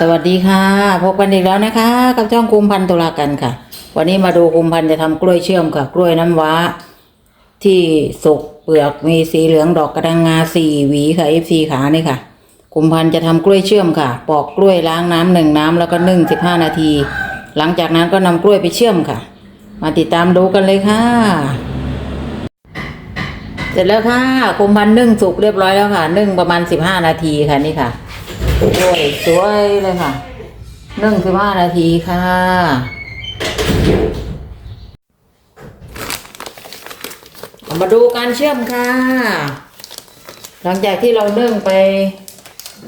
สวัสดีค่ะ พบกันอีกแล้วนะคะ กับช่องคุมพันธุ์ตุลากันค่ะ วันนี้มาดูคุมพันธุ์จะทำกล้วยเชื่อมค่ะ กล้วยน้ำว้า ที่สุกเปลือกมีสีเหลืองดอกกระดังงาสี่หวีค่ะ FC ขานี่ค่ะคุมพันธุ์จะทำกล้วยเชื่อมค่ะ ปอกกล้วยล้างน้ำหนึ่งน้ำแล้วก็นึ่งสิบห้านาที หลังจากนั้นก็นำกล้วยไปเชื่อมค่ะ มาติดตามดูกันเลยค่ะ เสร็จแล้วค่ะคุมพันธุ์นึ่งสุกเรียบร้อยแล้วค่ะ นึ่งประมาณสิบห้านาทีค่ะนี่ค่ะ โอ้ยสวยเลยค่ะนึ่งสิบห้านาทีค่ะเอามาดูการเชื่อมค่ะ หลังจากที่เราเนึ่งไป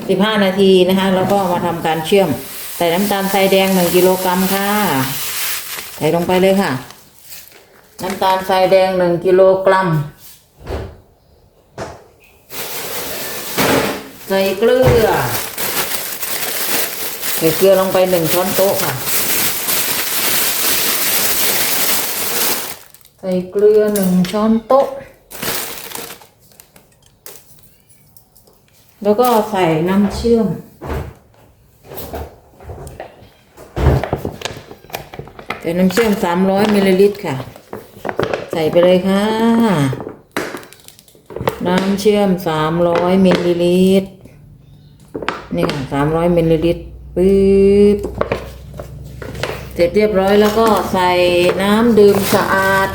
สิบห้านาทีนะคะแล้วก็มาทำการเชื่อม ใส่น้ำตาลทรายแดงหนึ่งกิโลกรัมค่ะ ใส่ลงไปเลยค่ะ น้ำตาลทรายแดงหนึ่งกิโลกรัมใส่เกลือ ใส่เกลือลงไปหนึ่งช้อนโต๊ะค่ะ ใส่เกลือหนึ่งช้อนโต๊ะ แล้วก็ใส่น้ำเชื่อม ใส่น้ำเชื่อมสามร้อยมิลลิลิตรค่ะ ใส่ไปเลยค่ะ น้ำเชื่อมสามร้อยมิลลิลิตรนี่ค่ะสามร้อยมิลลิลิตร ปึ๊บเสร็จเรียบร้อยแล้วก็ใส่น้ำดื่มสะอาด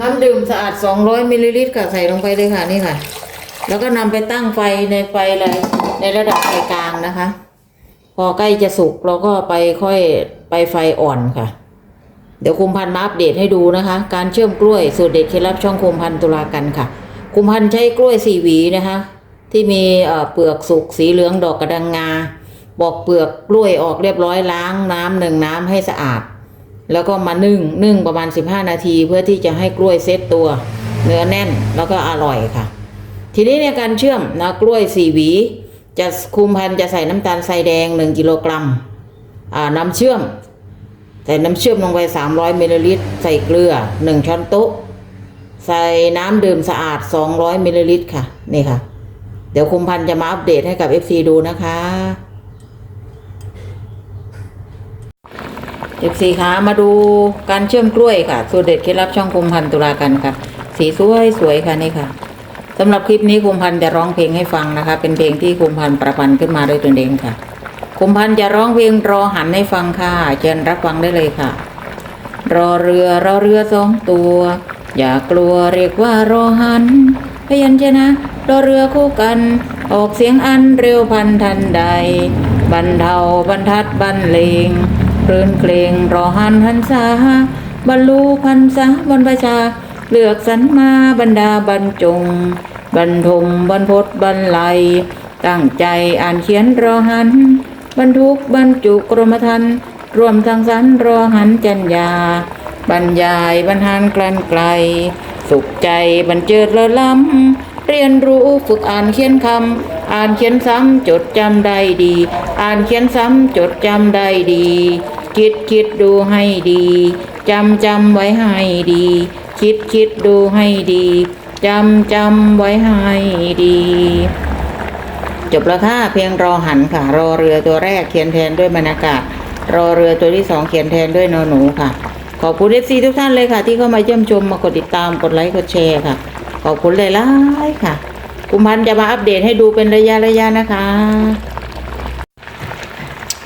น้ำดื่มสะอาด 200มิลลิลิตรค่ะใส่ลงไปเลยค่ะนี่ค่ะ แล้วก็นำไปตั้งไฟในไฟเลยในระดับไฟกลางนะคะ พอใกล้จะสุกเราก็ไปค่อยไปไฟอ่อนค่ะ เดี๋ยวคุมพันน์มาอัปเดตให้ดูนะคะ การเชื่อมกล้วยสูตรเด็ดเคล็ดลับช่องคุมพันน์ตุลากันค่ะ คุมพันน์ใช้กล้วยสี่หวีนะคะ ที่มีเปลือกสุกสีเหลืองดอกกระดังงาบอกเปลือกกล้วยออกเรียบร้อยล้างน้ำหนึ่งน้ำให้สะอาด แล้วก็มานึ่งนึ่งประมาณ 15 นาทีเพื่อที่จะให้กล้วยเซตตัว เนื้อแน่นแล้วก็อร่อยค่ะ ทีนี้ในการเชื่อมนะกล้วยสี่หวี จะคุมพันน์จะใส่น้ำตาลทรายแดง 1 กิโลกรัมน้ำเชื่อม ใส่น้ำเชื่อมลงไป 300มิลลิลิตร ใส่เกลือ 1 ช้อนโต๊ะ ใส่น้ำดื่มสะอาด 200มิลลิลิตรค่ะ นี่ค่ะ เดี๋ยวคุมพันจะมาอัปเดตให้กับ FC ดูนะคะ FC คะมาดูการเชื่อมกล้วยค่ะ สูตรเด็ดเคล็ดลับช่องคุมพันตุลากันค่ะ สีสวยสวยค่ะนี่ค่ะสำหรับคลิปนี้คุมพันจะร้องเพลงให้ฟังนะคะ เป็นเพลงที่คุมพันประพันธ์ขึ้นมาด้วยตนเองค่ะ คุมพันธ์จะร้องเพลงรอหันให้ฟังค่ะเชิญรับฟังได้เลยค่ะ รอเรือรอเรือสองตัว อย่ากลัวเรียกว่ารอหันพยัญชนะรอเรือคู่กัน ออกเสียงอันเร็วพันทันใด บรรเทาบรรทัดบรรเลงคลื่นเคลงรอหันหันษาบรรลุพันษาบรรพชาเลือกสรรมาบรรดาบรรจง บรรทมบรรพตบรรลัยตั้งใจอ่านเขียนรอหัน บรรทุกบรรจุกรมธรรม์รวมทางสรรรอหันจัญญา บรรยายบรรหารกลั่นไกล สุขใจบรรเจิดละล้ำ เรียนรู้ฝึกอ่านเขียนคำ อ่านเขียนซ้ำจดจำได้ดี อ่านเขียนซ้ำจดจำได้ดี คิดคิดดูให้ดีจำจำไว้ให้ดี คิดคิดดูให้ดีจำจำไว้ให้ดี จบแล้วค่ะเพียงรอหันค่ะรอเรือตัวแรกเขียนแทนด้วยบรรยากาศ รอเรือตัวที่สองเขียนแทนด้วยนอหนูค่ะ ขอบคุณเอฟซีทุกท่านเลยค่ะ ที่เข้ามาเยี่ยมชมมากดติดตามกดไลค์กดแชร์ค่ะ ขอบคุณเลยล่ายๆค่ะกุมพันจะมาอัปเดตให้ดูเป็นระยะระยะนะคะ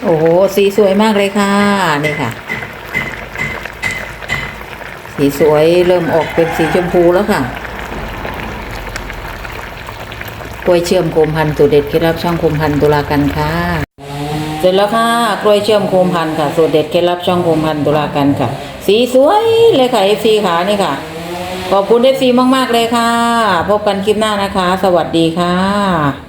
โอ้โหสีสวยมากเลยค่ะนี่ค่ะ สีสวยเริ่มออกเป็นสีชมพูแล้วค่ะ กล้วยเชื่อมโคมพันสูตรเด็ดเคล็ดลับช่องโคมพันตุลากันค่ะ เสร็จแล้วค่ะกล้วยเชื่อมโคมพันค่ะสูตรเด็ดเคล็ดลับช่องโคมพันตุลากันค่ะ สีสวยเลยค่ะเอฟซีขานี่ค่ะ ขอบคุณเอฟซีมาก ๆ เลยค่ะ พบกันคลิปหน้านะคะ สวัสดีค่ะ